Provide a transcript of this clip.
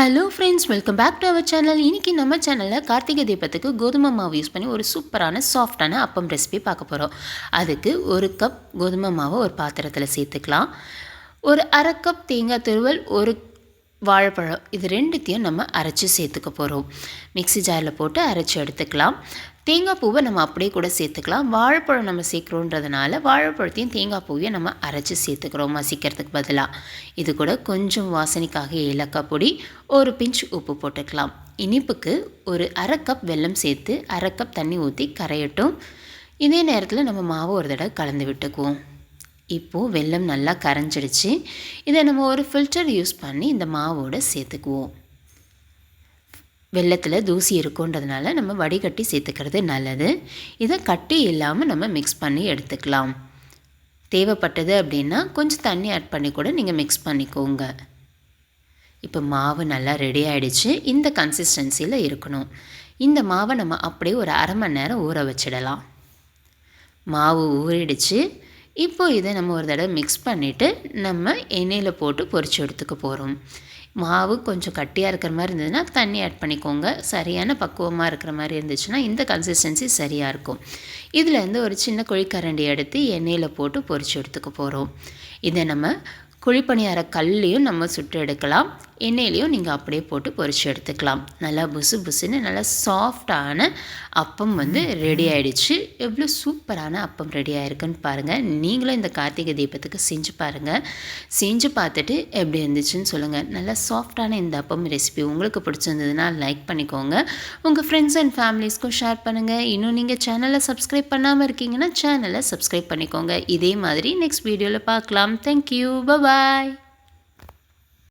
Hello friends welcome back to our channel இன்றைக்கி நம்ம சேனலில் கார்த்திகை தீபத்துக்கு கோதுமை மாவு யூஸ் பண்ணி ஒரு சூப்பரான சாஃப்டான அப்பம் ரெசிபி பார்க்க போகிறோம் அதுக்கு ஒரு கப் கோதுமை மாவை ஒரு பாத்திரத்தில் சேர்த்துக்கலாம். ஒரு அரை கப் தேங்காய் துருவல் ஒரு வாழைப்பழம் இது ரெண்டுத்தையும் நம்ம அரைச்சி சேர்த்துக்க போகிறோம் மிக்ஸி ஜாரில் போட்டு அரைச்சி எடுத்துக்கலாம். தேங்காய் பூவை நம்ம அப்படியே கூட சேர்த்துக்கலாம். வாழைப்பழம் நம்ம சேர்க்குறோன்றதுனால வாழைப்பழத்தையும் தேங்காய் பூவையும் நம்ம அரைச்சி சேர்த்துக்கிறோம் மசிக்கிறதுக்கு பதிலாக இது கூட கொஞ்சம் வாசனைக்காக ஏலக்காய் பொடி ஒரு பிஞ்ச் உப்பு போட்டுக்கலாம். இனிப்புக்கு ஒரு அரை கப் வெல்லம் சேர்த்து அரை கப் தண்ணி ஊற்றி கரையட்டும். இதே நேரத்தில் நம்ம மாவு ஒரு தடவை கலந்து விட்டுக்குவோம். இப்போது வெல்லம் நல்லா கரைஞ்சிடுச்சு. இதை நம்ம ஒரு ஃபில்டர் யூஸ் பண்ணி இந்த மாவோடு சேர்த்துக்குவோம். வெள்ளத்தில் தூசி இருக்குன்றதுனால நம்ம வடிகட்டி சேர்த்துக்கிறது நல்லது. இதை கட்டி இல்லாமல் நம்ம மிக்ஸ் பண்ணி எடுத்துக்கலாம். தேவைப்பட்டது அப்படின்னா கொஞ்சம் தண்ணி ஆட் பண்ணி கூட நீங்கள் மிக்ஸ் பண்ணிக்கோங்க. இப்போ மாவு நல்லா ரெடி ஆகிடுச்சு இந்த கன்சிஸ்டன்சியில் இருக்கணும். இந்த மாவை நம்ம அப்படியே ஒரு அரை மணி நேரம் ஊற வச்சிடலாம். மாவு ஊறிடுச்சு. இப்போது இதை நம்ம ஒரு தடவை மிக்ஸ் பண்ணிவிட்டு நம்ம எண்ணெயில் போட்டு பொறிச்சு எடுத்துக்க போகிறோம் மாவு கொஞ்சம் கட்டியாக இருக்கிற மாதிரி இருந்ததுன்னா தண்ணி ஆட் பண்ணிக்கோங்க. சரியான பக்குவமாக இருக்கிற மாதிரி இருந்துச்சுன்னா இந்த கன்சிஸ்டன்சி சரியாக இருக்கும். இதுலேருந்து ஒரு சின்ன குழிக்கரண்டி எடுத்து எண்ணெயில் போட்டு பொறிச்சு எடுத்துக்க போகிறோம் இதை நம்ம குழிப்பணியார கல்லையும் நம்ம சுட்டு எடுக்கலாம். எண்ணெயிலையும் நீங்கள் அப்படியே போட்டு பொரிச்சு எடுத்துக்கலாம். நல்லா புசு புசுன்னு நல்லா சாஃப்டான அப்பம் வந்து ரெடி ஆகிடுச்சு எவ்வளோ சூப்பரான அப்பம் ரெடி ஆகிருக்குன்னு பாருங்கள் நீங்களும் இந்த கார்த்திகை தீபத்துக்கு செஞ்சு பாருங்கள் செஞ்சு பார்த்துட்டு எப்படி இருந்துச்சுன்னு சொல்லுங்கள் நல்லா சாஃப்டான இந்த அப்பம் ரெசிபி உங்களுக்கு பிடிச்சிருந்ததுன்னா லைக் பண்ணிக்கோங்க. உங்கள் ஃப்ரெண்ட்ஸ் அண்ட் ஃபேமிலிஸ்க்கும் ஷேர் பண்ணுங்கள் இன்னும் நீங்கள் சேனலை சப்ஸ்கிரைப் பண்ணாமல் இருக்கீங்கன்னா சேனலை சப்ஸ்கிரைப் பண்ணிக்கோங்க. இதே மாதிரி நெக்ஸ்ட் வீடியோவில் பார்க்கலாம். Thank you Bye.